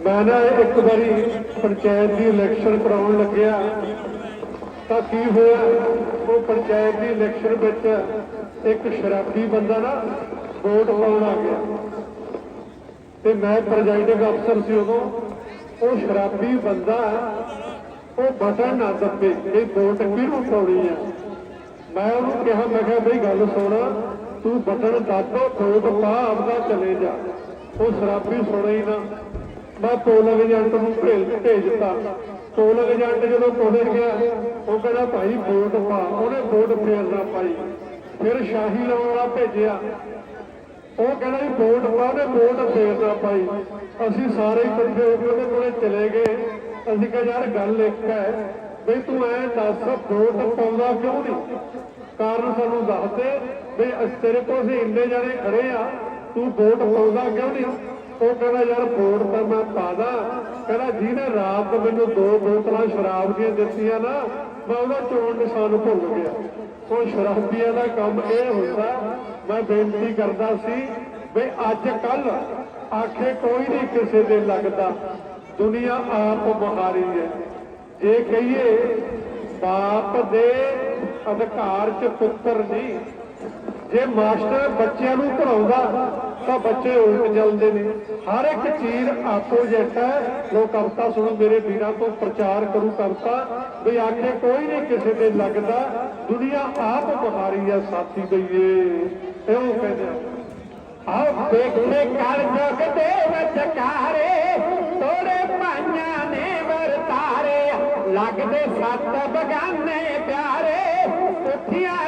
ਮੈਂ ਨਾ ਇੱਕ ਵਾਰੀ ਪੰਚਾਇਤ ਦੀ ਇਲੈਕਸ਼ਨ ਕਰਾਉਣ ਲੱਗਿਆ। ਤਾਂ ਕੀ ਹੋਇਆ? ਉਹ ਪੰਚਾਇਤ ਦੀ ਇਲੈਕਸ਼ਨ ਵਿੱਚ ਇੱਕ ਸ਼ਰਾਬੀ ਬੰਦਾ ਨਾ ਵੋਟ ਪਾਉਣ ਆ ਗਿਆ। ਤੇ ਮੈਂ ਪ੍ਰੈਜ਼ਾਈਡਿੰਗ ਅਫਸਰ ਸੀ ਉਦੋਂ। ਉਹ ਸ਼ਰਾਬੀ ਬੰਦਾ, ਉਹ ਬਟਨ ਨਾ ਦੱਬੇ ਇਹ ਵੋਟ ਕਿਹਨੂੰ ਪਾਉਣੀ ਆ। ਮੈਂ ਉਹਨੂੰ ਕਿਹਾ, ਮੈਂ ਕਿਹਾ, ਬਈ ਗੱਲ ਸੁਣ, ਤੂੰ ਬਟਨ ਦੱਬ, ਵੋਟ ਪਾ, ਆਪਦਾ ਚਲੇ ਜਾ। ਉਹ ਸ਼ਰਾਬੀ ਸੁਣੇ ਹੀ ਨਾ। ਮੈਂ ਪੋਲਿੰਗ ਏਜੰਟ ਨੂੰ ਭੇਜ ਦਿੱਤਾ। ਪੋਲਿੰਗ ਏਜੰਟ ਜਦੋਂ ਪਹੁੰਚ ਗਿਆ, ਉਹ ਕਹਿੰਦਾ, ਭਾਈ, ਵੋਟ ਪਾ। ਉਹਨੇ ਵੋਟ ਫੇਰ ਨਾ ਪਾਈ। ਫਿਰ ਸ਼ਾਹੀ ਲਾਉਣ ਵਾਲਾ ਭੇਜਿਆ। ਉਹ ਕਹਿੰਦਾ ਵੀ ਵੋਟ ਪਾ ਉਹਨੇ ਵੋਟ ਫੇਰ ਨਾ ਪਾਈ। ਅਸੀਂ ਸਾਰੇ ਇਕੱਠੇ ਹੋ ਕੇ ਉਹਦੇ ਕੋਲੇ ਚਲੇ ਗਏ। ਅਸੀਂ ਕਿਹਾ, ਯਾਰ, ਗੱਲ ਇੱਕ ਹੈ। ਵੀ ਤੂੰ ਐ ਦੱਸ, ਵੋਟ ਪਾਉਂਦਾ ਕਿਉਂ ਨਹੀਂ? ਕਾਰਨ ਸਾਨੂੰ ਦੱਸ ਦੇ। ਵੀ ਤੇਰੇ ਕੋਲ ਅਸੀਂ ਇੰਨੇ ਜਾਣੇ ਖੜੇ ਆ। ਤੂੰ ਵੋਟ ਪਾਉਂਦਾ ਕਿਉਂ ਨਹੀਂ? ਉਹ ਕਹਿੰਦਾ, ਯਾਰ ਵੋਟ ਤਾਂ ਮੈਂ ਪਾਦਾ ਕਹਿੰਦਾ, ਜਿਹਨੇ ਰਾਤ ਮੈਨੂੰ ਦੋ ਬੋਤਲਾਂ ਸ਼ਰਾਬ ਦੀਆਂ ਦਿੱਤੀਆਂ ਨਾ, ਮੈਂ ਉਹਦਾ ਚੋਣ ਨਿਸ਼ਾਨ ਭੁੱਲ ਗਿਆ। ਉਹ ਸ਼ਰਾਬੀਆਂ ਦਾ ਕੰਮ ਇਹ ਹੁੰਦਾ, ਮੈਂ ਬੇਨਤੀ ਕਰਦਾ ਸੀ ਵੀ ਅੱਜ ਕੱਲ ਆਖੇ ਕੋਈ ਨਹੀਂ ਕਿਸੇ ਦੇ ਲੱਗਦਾ। ਦੁਨੀਆ ਆਪ ਬੁਹਾਰੀ ਹੈ। ਜੇ ਕਹੀਏ, ਬਾਪ ਦੇ ਅਧਿਕਾਰ ਚ ਪੁੱਤਰ ਨਹੀਂ ਜੇ ਮਾਸਟਰ ਬੱਚਿਆਂ ਨੂੰ ਪੜਾਉਂਦਾ ਤਾਂ ਬੱਚੇ ਉਲਟ ਚੱਲਦੇ ਨੇ। ਹਰ ਇੱਕ ਚੀਜ਼ ਆਪੋਜੀਟ ਹੈ। ਲੋਕ ਕਵਿਤਾ ਸੁਣੋ, ਮੇਰੇ ਵੀਰਾਂ ਤੋਂ ਪ੍ਰਚਾਰ ਕਰੂ ਕਵਿਤਾ। ਵੀ ਆਖੇ ਕੋਈ ਨਹੀਂ ਕਿਸੇ ਦੇ ਲੱਗਦਾ। ਦੁਨੀਆ ਆਪ ਬੁਹਾਰੀ ਹੈ, ਸਾਥੀ ਬਈਏ। ਇਹੋ ਕਹਿੰਦੇ ਆ। ਆਹ ਵੇਖੇ ਜਗ ਦੇ ਵਿਚਕਾਰੇ ਤੋੜੇ ਪਾਈਆਂ ਨੇ ਵਰਤਾਰੇ। ਲੱਗਦੇ ਸੱਤ ਬਗਾਨੇ ਪਿਆਰੇ, ਉੱਠੀਆਂ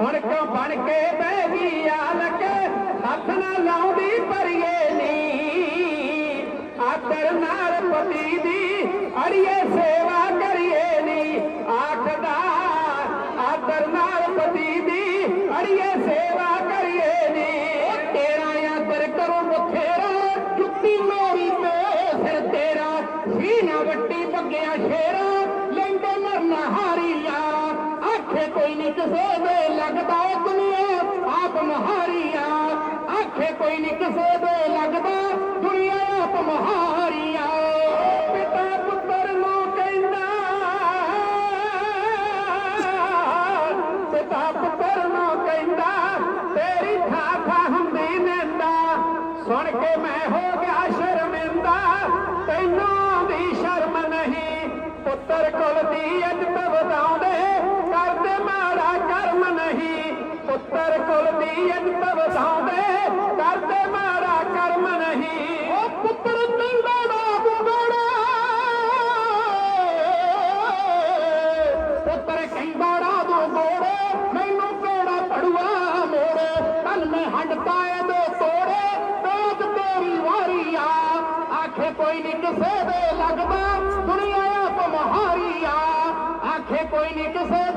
ਹੁਣ ਕਿਉਂ ਬਣ ਕੇ ਬਹਿ ਗਈ ਆਲਕ, ਹੱਥ ਨਾ ਲਾਉਂਦੀ ਪਰਿਏ ਨੀ। ਆਦਰ ਨਾਰ ਪਤੀ ਦੀ ਅੜੀਏ ਸੇਵਾ ਕਰੀਏ ਨੀ। ਆਖਦਾ, ਆਦਰ ਨਾਰ ਪਤੀ ਦੀ ਅੜੀਏ ਸੇਵਾ ਕਰੀਏ ਨੀ। ਤੇਰਾ ਆਦਰ ਕਰੋ ਬਥੇਰਾ, ਜੁੱਤੀ ਮੇਰੀ ਤੇ ਸਿਰ ਤੇਰਾ। ਸੀਨਾ ਵੱਟੀ ਬੱਗਿਆ ਸ਼ੇਰਾ, ਲੈਂਦੇ ਮਰਨਾ ਹਾਰੀ ਲਾ ਆਖੇ ਕੋਈ ਨਹੀਂ ਕਿਸੇ ਲੱਗਦਾ ਦੁਨੀਆ ਆਪ ਮਹਾਰੀਆ। ਆਖੇ ਕੋਈ ਨਹੀਂ ਕਿਸੇ ਦੇ ਲੱਗਦਾ, ਦੁਨੀਆ ਆਪ ਮਹਾਰੀਆ। ਪਿਤਾ ਪੁੱਤਰ ਨੂੰ ਕਹਿੰਦਾ, ਪਿਤਾ ਪੁੱਤਰ ਨੂੰ ਕਹਿੰਦਾ, ਤੇਰੀ ਥਾਂ ਥਾਂ ਹੁੰਦੀ ਨਿੰਦਾ। ਸੁਣ ਕੇ ਮੈਂ ਹੋ ਗਿਆ ਸ਼ਰਮਿੰਦਾ, ਤੈਨੂੰ ਵੀ ਸ਼ਰਮ ਨਹੀਂ। ਪੁੱਤਰ ਕੋਲ ਦੀ ਇੱਜ਼ਤ ਵਧਾਉਂਦੇ ਕਰਦੇ ਮਾੜਾ ਕਰਮ ਨਹੀਂ ਪੁੱਤਰ ਕੁਲ ਦੀ ਇੱਜ਼ਤ ਵਧਾਉਂਦੇ ਕਰਦੇ ਮਾੜਾ ਕਰਮ ਨਹੀਂ। ਉਹ ਪੁੱਤਰ ਕਹਿੰਦਾ ਨਾ ਬੁਗੜਾ ਪੁੱਤਰ ਕਹਿੰਦਾ ਰਾਦੋ ਗੋੜੇ ਮੈਨੂੰ ਕਿਹੜਾ ਪੜੂਆ ਮੋੜੇ? ਕੱਲ ਮੈਂ ਹੰਡ ਪਾਏ ਦੋ ਤੋੜੇ ਦੋਜ ਤੇਰੀ ਵਾਰੀ ਆ। ਆਖੇ ਕੋਈ ਨਹੀਂ ਕਿਸੇ ਦੇ ਲੱਗਦਾ ਦੁਨੀਆ ਆਪ ਮਹਾਰੀ ਆ। ਆਖੇ ਕੋਈ ਨਹੀਂ ਕਿਸੇ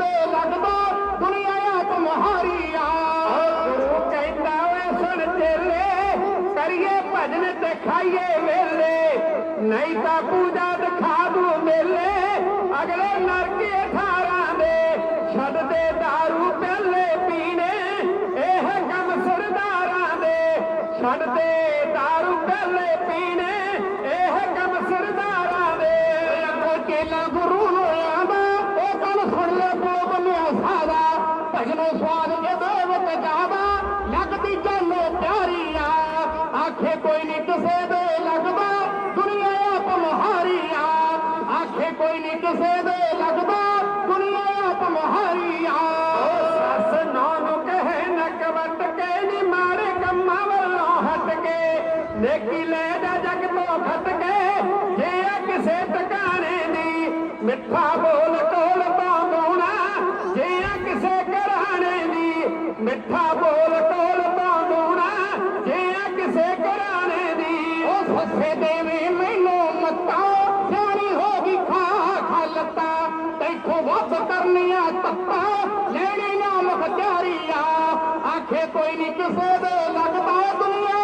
ਵੇ ਸੁਣ ਚੇਲੇ ਕਰੀਏ ਭਜਨ ਤੇ ਖਾਈਏ ਵੇਲੇ ਨਹੀਂ ਤਾਂ ਪੂਜਾ ਦਿਖਾ ਦੂ ਮੇਲੇ। ਅਗਲੇ ਨਰਕੇ ਠਾਰਾਂ ਦੇ, ਛੱਡ ਦੇ दारू ਪਹਿਲੇ ਮਿੱਠਾ ਬੋਲ ਕੋਲ ਪਾਉਣਾ ਜੇ ਆ ਕਿਸੇ ਘਰਾਣੇ ਦੀ। ਮਿੱਠਾ ਬੋਲ ਕੋਲ ਪਾਉਣਾ ਜੇ ਆ ਕਿਸੇ ਘਰਾਣੇ ਦੀ। ਉਹ ਫਸੇ ਦੇਵੇ ਮੈਨੂੰ ਮੱਤਾ, ਸਿਆਣੀ ਹੋ ਗਈ ਖਾ ਖਾ ਲੱਤਾਂ। ਤੈਥੋਂ ਵੱਧ ਕਰਨੀਆਂ ਤੱਤਾ ਲੈਣੀ ਨਾ ਮੁਖਤਿਆਰੀਆ ਆਖੇ ਕੋਈ ਨਹੀਂ ਕਿਸੇ ਦੇ ਲੱਗਦਾ ਦੁਨੀਆ,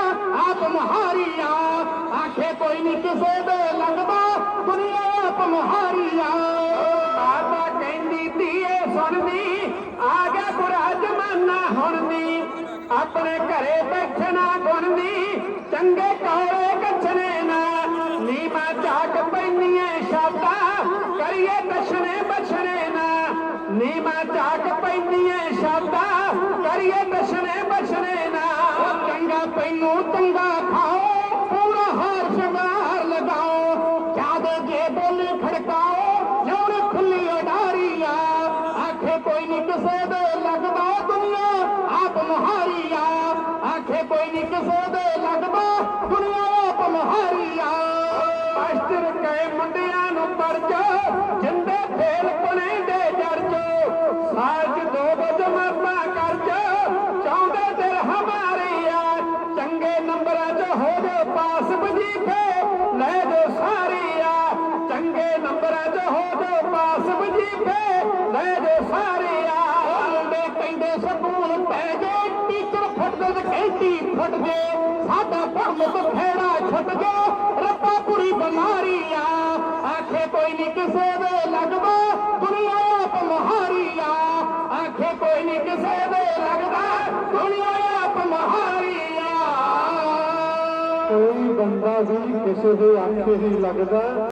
ਆਪ ਮਹਾਰੀਆ। ਆਖੇ ਕੋਈ ਨਹੀਂ ਕਿਸੇ ਆਪਣੇ ਘਰੇ ਬੈਠਣਾ ਗੁਣਦੀ ਚੰਗੇ ਕਾਲੇ ਕੱਛਣੇ ਨਾ ਨੀਮਾ ਝਾਕ ਪੈਂਦੀਆਂ ਸ਼ਾਦਾ ਕਰੀਏ ਦਸ਼ਣੇ ਬਛਣੇ ਨਾ ਨੀਮਾ ਝਾਕ ਪੈਂਦੀਆਂ ਸ਼ਾਦਾ ਕਰੀਏ ਦਸ਼ਣੇ ਬਛਣੇ ਨਾ ਚੰਗਾ ਪੈਨੂੰ ਚੰਗਾ ਖਾਓ ਕੋਈ ਨਹੀਂ ਕਿਸੇ ਦੇ ਲੱਗਦਾ ਦੁਨੀਆ ਆਪ ਮੁਹਾਰੀਆ। ਮਾਸਟਰ ਮੁੰਡਿਆਂ ਨੂੰ ਪਰਚੋ, ਜਿੰਦੇ ਫੇਲ ਪਣੇ ਦੇ ਜਰਜੋ ਸਾਲ ਦੋ ਵਜ ਮਰਨਾ ਕਰਜੋ ਚਾਹੁੰਦੇ ਦਿਲ ਹਮਾਰੇ ਆ ਚੰਗੇ ਨੰਬਰਾਂ 'ਚ ਹੋ ਜੋ ਪਾਸ ਵਜੀਫੇ, ਲੈ ਜੋ ਸਾਰੀ ਆ ਚੰਗੇ ਨੰਬਰਾਂ 'ਚ ਹੋ ਜੋ ਪਾਸ ਵਜੀਫੇ ਫੁੱਟਦੇ ਫੁੱਟ ਜੇ ਸਾਡਾ ਭਰਮ ਤੋਂ ਖੇੜਾ ਛੁੱਟ ਰੱਬਾ ਪੂਰੀ ਬਿਮਾਰੀ ਆਖੇ ਕੋਈ ਨਹੀਂ ਕਿਸੇ ਦੇ ਲੱਗਦਾ, ਦੁਨੀਆ ਆਪ ਮਹਾਰੀ ਆਖੇ ਕੋਈ ਨਹੀਂ ਕਿਸੇ ਦੇ ਲੱਗਦਾ, ਦੁਨੀਆ ਆਪ ਮਹਾਰੀ ਆ। ਕੋਈ ਬੰਦਾ ਵੀ ਕਿਸੇ ਦੇ ਆਖੇ ਹੀ ਲੱਗਦਾ।